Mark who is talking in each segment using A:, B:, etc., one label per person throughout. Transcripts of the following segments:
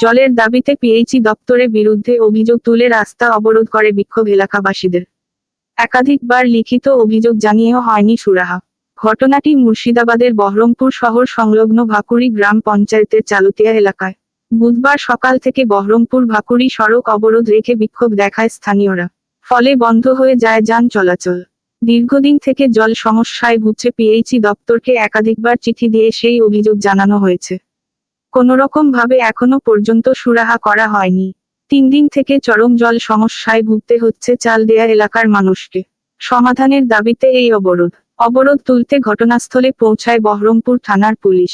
A: জলের দাবিতে পিএইচই দপ্তরের বিরুদ্ধে অভিযোগ তুলে রাস্তা অবরোধ করে বিক্ষোভ এলাকাবাসীদের। একাধিকবার লিখিত অভিযোগ জানিয়েও হয়নি সুরাহা। ঘটনাটি মুর্শিদাবাদের বহরমপুর শহর সংলগ্ন ভাকুড়ি গ্রাম পঞ্চায়েতের চালুতিয়া এলাকায়। বুধবার সকাল থেকে বহরমপুর ভাকুড়ি সড়ক অবরোধ রেখে বিক্ষোভ দেখায় স্থানীয়রা। ফলে বন্ধ হয়ে যায় যান চলাচল। দীর্ঘদিন থেকে জল সমস্যায় ভুগছে পিএইচই দপ্তরকে একাধিকবার চিঠি দিয়ে সেই অভিযোগ জানানো হয়েছে। কোনোরকম ভাবে এখনও পর্যন্ত সুরাহা করা হয়নি। তিন দিন থেকে চরম জল সমস্যায় ভুগতে হচ্ছে চাল দেয়া এলাকার মানুষকে। সমাধানের দাবিতে এই অবরোধ। অবরোধ তুলতে ঘটনাস্থলে পৌঁছায় বহরমপুর থানার পুলিশ।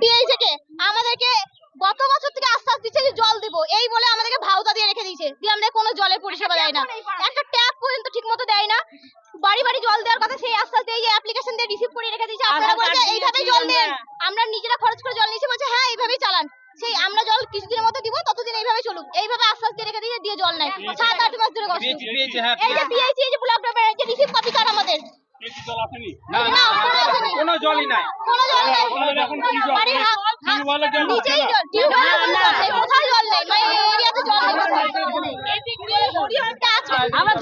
B: পিএইচে আমাদেরকে গত বছর থেকে আশ্বাস দিচ্ছে যে জল দেবো। এই বলে আমাদেরকে ভাউতা দিয়ে রেখে দিয়েছে। দিয়ে আমাদের কোনো জলের পরিষেবা দেয় না একটা ট্যাপ পর্যন্ত ঠিক মতো দেয় না বাড়ি বাড়ি জল দেওয়ার কথা সেই আশ্বাস দিয়ে যে অ্যাপ্লিকেশন দিয়ে রিসিভ করে রেখে দিয়েছে আপনারা বলছে এইভাবেই জল দেন। আমরা নিজেরা খরচ করে জল নিয়েছি বলছে হ্যাঁ এইভাবেই চালান। সেই আমরা জল কিছুদিনের মধ্যে দিব ততদিন এইভাবে চলুক। এইভাবে আশ্বাস দিয়ে রেখে দিয়েছে দিয়ে জল নাই। সাত আট মাস ধরে কষ্ট। এই যে পিএইচি এই যে ব্লক এই যে রিসিভ কপি কার্ড আমাদের। কোনো
C: জলই নাই।
B: কোনো জল নাই। বাড়ির হা- হা- নিচেই জল টিউবওয়েলে কোনো জল নেই কোথাও জল নেই মানে এরিয়াতে জল আমরা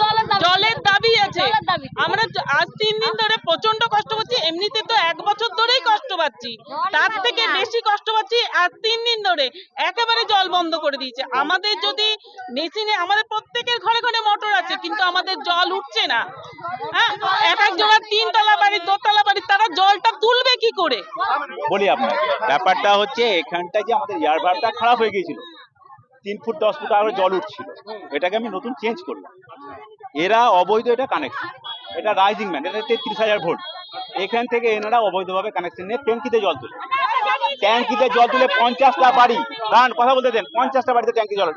B: জলের দাবি
D: আছে। আমরা আজ তিন দিন ধরে প্রচণ্ড কষ্ট পাচ্ছি এমনিতে তো এক বছর ধরেই কষ্ট পাচ্ছি তার থেকে বেশি কষ্ট পাচ্ছি আর তিন দিন ধরে একেবারে জল বন্ধ করে দিয়েছে। আমাদের যদি মেশিনে আমাদের প্রত্যেকের ঘরে ঘরে মোটর আছে কিন্তু আমাদের জল উঠছে না। হ্যাঁ? এক একজনের তিনতলা বাড়ি দোতলা বাড়ি তারা জলটা তুলবে কি করে?
E: বলি আপনার ব্যাপারটা হচ্ছে এখানটায় যে আমাদের এয়ার ভাবটা খারাপ হয়ে গিয়েছিল। তিন ফুট দশ ফুট আগে জল উঠছিল। এটাকে আমি নতুন চেঞ্জ করলাম। এরা অবৈধ এটা কানেকশন এটা রাইজিং ম্যান এটা তেত্রিশ হাজার ভোল্ট। এখান থেকে এনারা অবৈধভাবে কানেকশন নিয়ে ট্যাঙ্কিতে জল তুলে। ট্যাঙ্কিতে জল তুলে পঞ্চাশটা বাড়ি কথা বলতে দেন, পঞ্চাশটা বাড়িতে ট্যাঙ্কি জল